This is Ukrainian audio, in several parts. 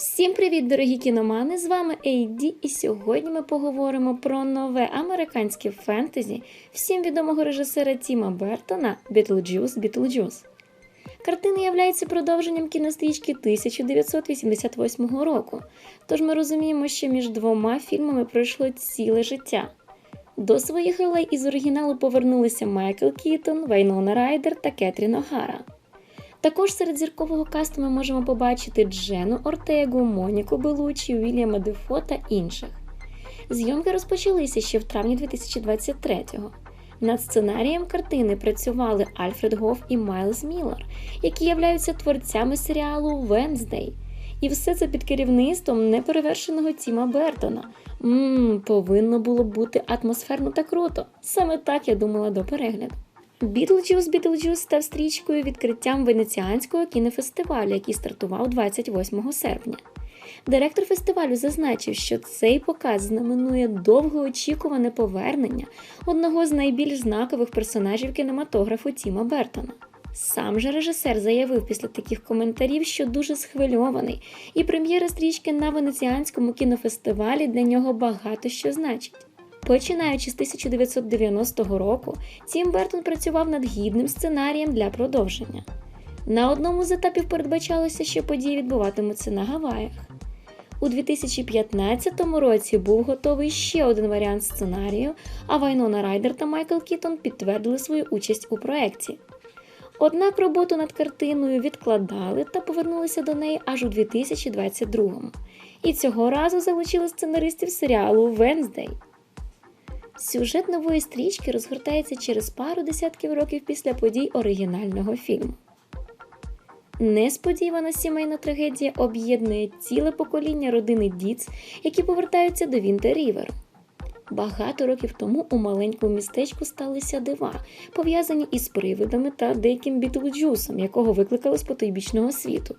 Всім привіт, дорогі кіномани! З вами Ейді, і сьогодні ми поговоримо про нове американське фентезі всім відомого режисера Тіма Бертона Бітлджус Бітлджус. Картина являється продовженням кінострічки 1988 року, тож ми розуміємо, що між двома фільмами пройшло ціле життя. До своїх ролей із оригіналу повернулися Майкл Кітон, Вайнона Райдер та Кетрін О'Гара. Також серед зіркового касту ми можемо побачити Джену Ортегу, Моніку Белучі, Вільяма Дефо та інших. Зйомки розпочалися ще в травні 2023-го. Над сценарієм картини працювали Альфред Гоф і Майлз Міллер, які являються творцями серіалу Венздей. І все це під керівництвом неперевершеного Тіма Бертона. Ммм, повинно було бути атмосферно та круто. Саме так я думала до перегляду. Бітлджус Бітлджус став стрічкою відкриттям венеціанського кінофестивалю, який стартував 28 серпня. Директор фестивалю зазначив, що цей показ знаменує довгоочікуване повернення одного з найбільш знакових персонажів кінематографу Тіма Бертона. Сам же режисер заявив після таких коментарів, що дуже схвильований, і прем'єра стрічки на венеціанському кінофестивалі для нього багато що значить. Починаючи з 1990 року, Тім Бертон працював над гідним сценарієм для продовження. На одному з етапів передбачалося, що події відбуватимуться на Гаваях. У 2015 році був готовий ще один варіант сценарію, а Вайнона Райдер та Майкл Кітон підтвердили свою участь у проєкті. Однак роботу над картиною відкладали та повернулися до неї аж у 2022 І цього разу залучили сценаристів серіалу Венздей. Сюжет нової стрічки розгортається через пару десятків років після подій оригінального фільму. Несподівана сімейна трагедія об'єднує ціле покоління родини Діц, які повертаються до Вінтер-Ріверу. Багато років тому у маленькому містечку сталися дива, пов'язані із привидами та деяким бітлджусом, якого викликали з потойбічного світу.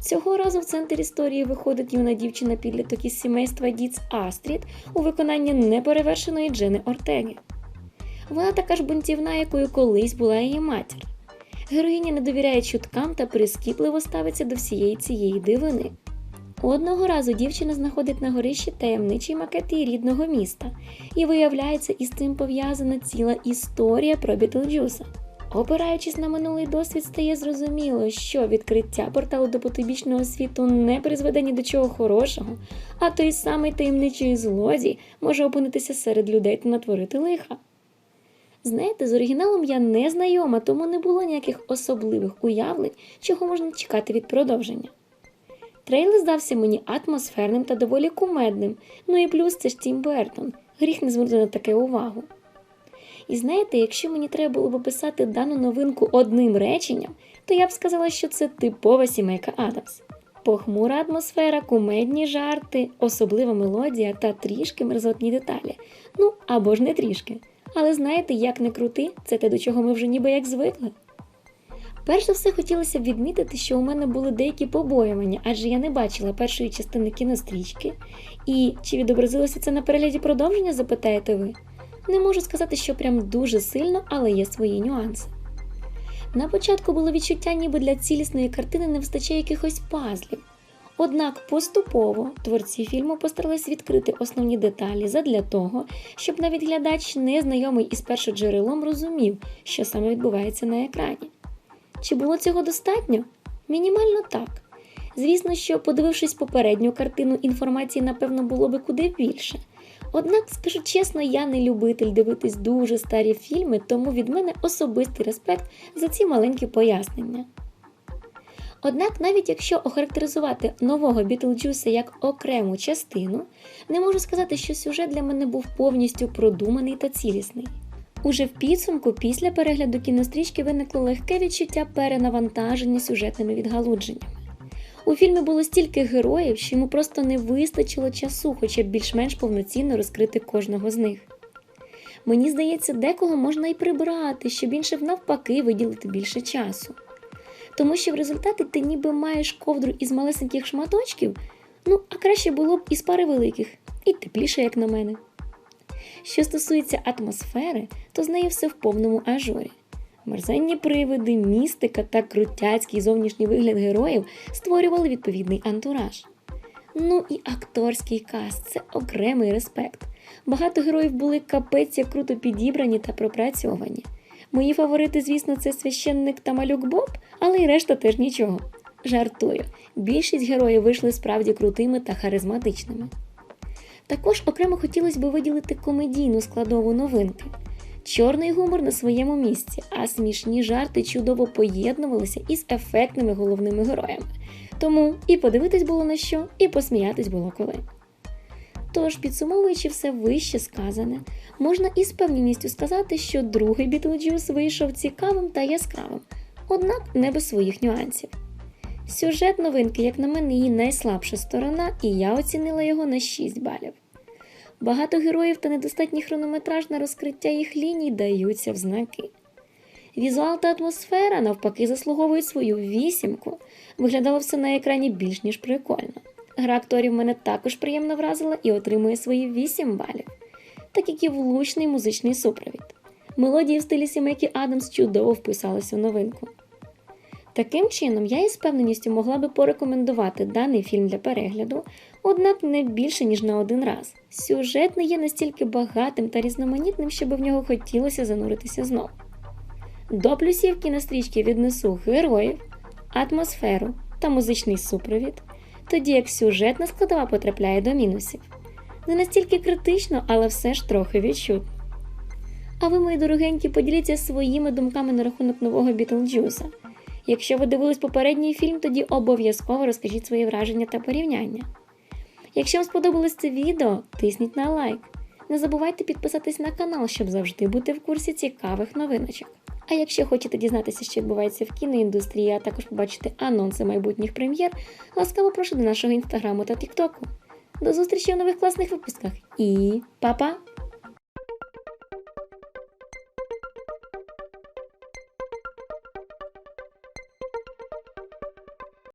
Цього разу в центр історії виходить юна дівчина підліток із сімейства Діц Астрід у виконанні неперевершеної Джени Ортеги. Вона така ж бунтівна, якою колись була її матір. Героїня не довіряє чуткам та прискіпливо ставиться до всієї цієї дивини. Одного разу дівчина знаходить на горищі таємничий макет її рідного міста, і виявляється, із цим пов'язана ціла історія про Бітлджуса. Опираючись на минулий досвід, стає зрозуміло, що відкриття порталу до потойбічного світу не призведе ні до чого хорошого, а той самий таємничий злодій може опинитися серед людей та натворити лиха. Знаєте, з оригіналом я не знайома, тому не було ніяких особливих уявлень, чого можна чекати від продовження. Трейлер здався мені атмосферним та доволі кумедним, ну і плюс це ж Тім Бертон, гріх не звернути на таке увагу. І знаєте, якщо мені треба було б описати дану новинку одним реченням, то я б сказала, що це типова сімейка Адамс. Похмура атмосфера, кумедні жарти, особлива мелодія та трішки мерзотні деталі. Ну або ж не трішки. Але знаєте, як не крути, це те, до чого ми вже ніби як звикли. Перш за все хотілося б відмітити, що у мене були деякі побоювання, адже я не бачила першої частини кінострічки. І чи відобразилося це на перегляді продовження, запитаєте ви? Не можу сказати, що прям дуже сильно, але є свої нюанси. На початку було відчуття, ніби для цілісної картини не вистачає якихось пазлів. Однак поступово творці фільму постарались відкрити основні деталі задля того, щоб навіть глядач, незнайомий із першоджерелом, розумів, що саме відбувається на екрані. Чи було цього достатньо? Мінімально так. Звісно, що, подивившись попередню картину, інформації, напевно, було би куди більше. Однак, скажу чесно, я не любитель дивитись дуже старі фільми, тому від мене особистий респект за ці маленькі пояснення. Однак, навіть якщо охарактеризувати нового Бітлджуса як окрему частину, не можу сказати, що сюжет для мене був повністю продуманий та цілісний. Уже в підсумку, після перегляду кінострічки виникло легке відчуття перенавантаження сюжетними відгалудженнями. У фільмі було стільки героїв, що йому просто не вистачило часу, хоча б більш-менш повноцінно розкрити кожного з них. Мені здається, декого можна і прибрати, щоб інше навпаки виділити більше часу. Тому що в результаті ти ніби маєш ковдру із малесеньких шматочків, ну а краще було б із пари великих, і тепліше, як на мене. Що стосується атмосфери, то з нею все в повному ажурі. Мерзенні привиди, містика та крутяцький зовнішній вигляд героїв створювали відповідний антураж. Ну і акторський каст це окремий респект. Багато героїв були капець як круто підібрані та пропрацьовані. Мої фаворити, звісно, це священник та малюк Боб, але й решта теж нічого. Жартую, більшість героїв вийшли справді крутими та харизматичними. Також окремо хотілося б виділити комедійну складову новинки. Чорний гумор на своєму місці, а смішні жарти чудово поєднувалися із ефектними головними героями. Тому і подивитись було на що, і посміятись було коли. Тож, підсумовуючи все вище сказане, можна із певністю сказати, що другий Бітлджус вийшов цікавим та яскравим, однак не без своїх нюансів. Сюжет новинки, як на мене, її найслабша сторона, і я оцінила його на 6 балів. Багато героїв та недостатній хронометраж на розкриття їх ліній даються в знаки. Візуал та атмосфера, навпаки, заслуговують свою вісімку. Виглядало все на екрані більш ніж прикольно. Гра акторів мене також приємно вразила і отримує свої 8 балів, так як і влучний музичний супровід. Мелодії в стилі сімейки Адамс чудово вписалися в новинку. Таким чином, я із певненістю могла би порекомендувати даний фільм для перегляду, однак не більше, ніж на один раз. Сюжет не є настільки багатим та різноманітним, щоб в нього хотілося зануритися знову. До плюсів кінострічки віднесу героїв, атмосферу та музичний супровід, тоді як сюжетна складова потрапляє до мінусів. Не настільки критично, але все ж трохи відчутно. А ви, мої дорогенькі, поділіться своїми думками на рахунок нового Бітлджуса. Якщо ви дивились попередній фільм, тоді обов'язково розкажіть свої враження та порівняння. Якщо вам сподобалось це відео, тисніть на лайк. Не забувайте підписатись на канал, щоб завжди бути в курсі цікавих новиночок. А якщо хочете дізнатися, що відбувається в кіноіндустрії, а також побачити анонси майбутніх прем'єр, ласкаво прошу до нашого інстаграму та тіктоку. До зустрічі у нових класних випусках і па-па!